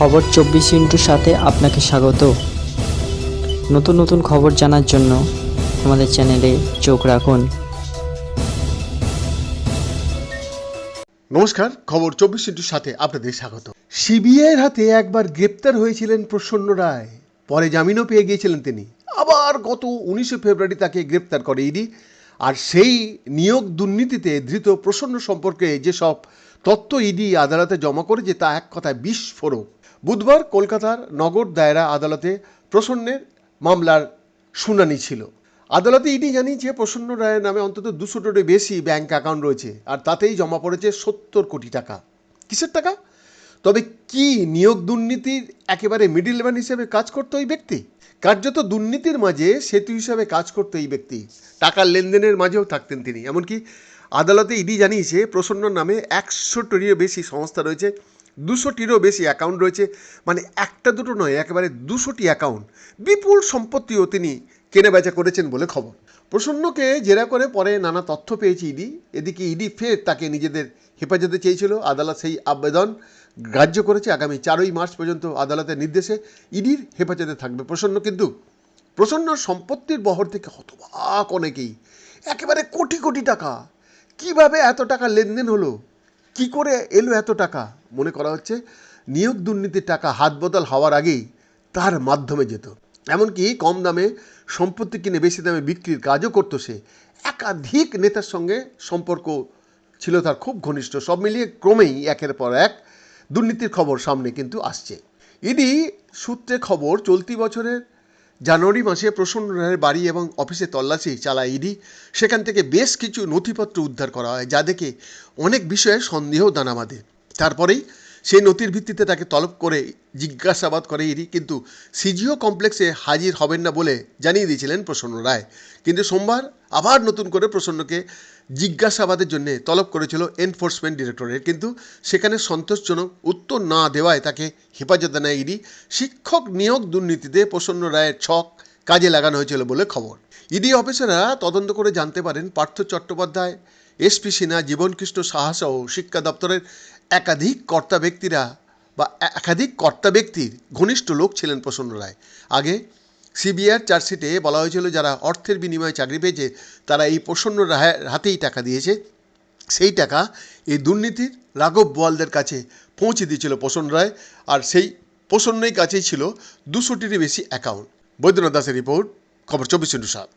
খবর চব্বিশ ইন্টুর সাথে আপনাকে স্বাগত। নতুন নতুন খবর জানার জন্য আমাদের চ্যানেলে চোখ রাখুন। নমস্কার, খবর চব্বিশ ইন্টুর সাথে আপনাদের স্বাগত। সিবিআইয়ের হাতে একবার গ্রেপ্তার হয়েছিলেন প্রসন্ন রায়। পরে জামিনও পেয়ে গিয়েছিলেন তিনি। আবার গত উনিশে ফেব্রুয়ারি তাকে গ্রেপ্তার করে ইডি। আর সেই নিয়োগ দুর্নীতিতে ধৃত প্রসন্ন সম্পর্কে যেসব তথ্য ইডি আদালতে জমা করেছে তা এক কথায় বিস্ফোরক। বুধবার কলকাতার নগর দায়রা আদালতে প্রসন্নের মামলার শুনানি ছিল। আদালতে ইডি জানিয়েছে, প্রসন্ন রায়ের নামে অন্তত দুশোটারও বেশি ব্যাংক অ্যাকাউন্ট রয়েছে আর তাতেই জমা পড়েছে সত্তর কোটি টাকা। কিসের টাকা? তবে কি নিয়োগ দুর্নীতির একেবারে মিডিল ম্যান হিসেবে কাজ করতো ওই ব্যক্তি? কার্যত দুর্নীতির মাঝে সেতু হিসাবে কাজ করতো এই ব্যক্তি। টাকার লেনদেনের মাঝেও থাকতেন তিনি। এমনকি আদালতে ইডি জানিয়েছে, প্রসন্নর নামে একশো একশোটিরও বেশি সংস্থা রয়েছে দুশোটিরও বেশি অ্যাকাউন্ট রয়েছে। মানে একটা দুটো নয়, একেবারে দুশোটি অ্যাকাউন্ট বিপুল সম্পত্তিও তিনি কেনাবেচা করেছেন বলে খবর। প্রসন্নকে জেরা করে পরে নানা তথ্য পেয়েছে ইডি। এদিকে ইডি ফের তাকে নিজেদের হেফাজতে চেয়েছিল। আদালত সেই আবেদন গ্রাহ্য করেছে। আগামী চারই মার্চ পর্যন্ত আদালতের নির্দেশে ইডির হেফাজতে থাকবে প্রসন্ন। কিন্তু প্রসন্ন সম্পত্তির বহর থেকে হতবাক অনেকেই। একেবারে কোটি কোটি টাকা। কীভাবে এত টাকা লেনদেন হলো? কি করে এলো এত টাকা? মনে করা হচ্ছে, নিয়োগ দুর্নীতির টাকা হাত বদল হওয়ার আগেই তার মাধ্যমে যেত। এমনকি কম দামে সম্পত্তি কিনে বেশি দামে বিক্রির কাজও করতো সে। একাধিক নেতার সঙ্গে সম্পর্ক ছিল তার খুব ঘনিষ্ঠ। সব মিলিয়ে ক্রমেই একের পর এক দুর্নীতির খবর সামনে কিন্তু আসছে। ইডি সূত্রে খবর, চলতি বছরের জানুয়ারি মাসে প্রসন্ন রায়ের বাড়ি এবং অফিসে তল্লাশি চালায় ইডি। সেখান থেকে বেশ কিছু নথিপত্র উদ্ধার করা হয়, যা দেখে অনেক বিষয়ে সন্দেহ দানা বাঁধে তারপরেই সেই নথির ভিত্তিতে তাকে তলব করে জিজ্ঞাসাবাদ করে ইডি। কিন্তু সিজিও কমপ্লেক্সে হাজির হবেন না বলে জানিয়ে দিয়েছিলেন প্রসন্ন রায়। কিন্তু সোমবার আবার নতুন করে প্রসন্নকে জিজ্ঞাসাবাদের জন্য তলব করেছিল এনফোর্সমেন্ট ডিরেক্টরেট। কিন্তু সেখানে সন্তোষজনক উত্তর না দেওয়ায় তাকে হেফাজতে নেয় ইডি। শিক্ষক নিয়োগ দুর্নীতিতে প্রসন্ন রায়ের ছক কাজে লাগানো হয়েছিল বলে খবর। ইডি অফিসাররা তদন্ত করে জানতে পারেন পার্থ চট্টোপাধ্যায় এসপি সিনহা, জীবনকৃষ্ণ সাহা সহ শিক্ষা দপ্তরের একাধিক কর্তা ব্যক্তিরা বা একাধিক কর্তা ব্যক্তির ঘনিষ্ঠ লোক ছিলেন প্রসন্ন রায়। আগে সিবিআর চার্জশিটে বলা হয়েছিল যারা অর্থের বিনিময়ে চাকরি পেয়েছে, তারা এই প্রসন্ন রায়ের হাতেই টাকা দিয়েছে। সেই টাকা এই দুর্নীতির রাঘব বোয়ালদের কাছে পৌঁছে দিয়েছিল প্রসন্ন রায় আর সেই প্রসন্নই কাছেই ছিল দুশোটিরই বেশি অ্যাকাউন্ট বৈদ্যনাথ দাসের রিপোর্ট, খবর চব্বিশ ইন্টু সাত।